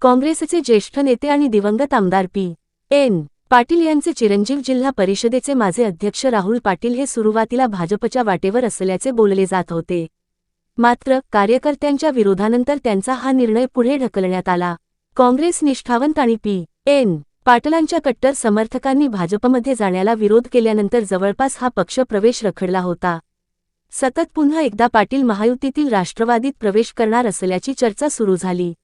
काँग्रेसचे ज्येष्ठ नेते आणि दिवंगत आमदार पी. एन. पाटील यांचे चिरंजीव जिल्हा परिषदेचे माझे अध्यक्ष राहुल पाटील हे सुरुवातीला भाजपच्या वाटेवर असल्याचे बोलले जात होते. मात्र कार्यकर्त्यांच्या विरोधानंतर त्यांचा हा निर्णय पुढे ढकलण्यात आला. काँग्रेस निष्ठावंत आणि पी. एन. पाटलांच्या कट्टर समर्थकांनी भाजपमध्ये जाण्याला विरोध केल्यानंतर जवळपास हा पक्ष प्रवेश रखडला होता. सतत पुन्हा एकदा पाटील महायुतीतील राष्ट्रवादीत प्रवेश करणार असल्याची चर्चा सुरू झाली.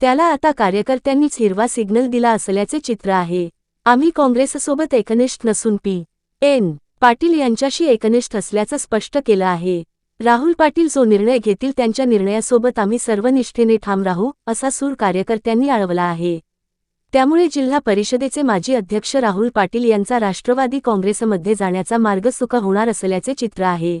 त्याला आता कार्यकर्त्यांनीच हिरवा सिग्नल दिला असल्याचे चित्र आहे. आम्ही काँग्रेससोबत एकनिष्ठ नसून पी. एन. पाटील यांच्याशी एकनिष्ठ असल्याचं स्पष्ट केलं आहे. राहुल पाटील जो निर्णय घेतील त्यांच्या निर्णयासोबत आम्ही सर्व निष्ठेने ठाम राहू असा सूर कार्यकर्त्यांनी आळवला आहे. त्यामुळे जिल्हा परिषदेचे माजी अध्यक्ष राहुल पाटील यांचा राष्ट्रवादी काँग्रेसमध्ये जाण्याचा मार्ग सुख होणार असल्याचे चित्र आहे.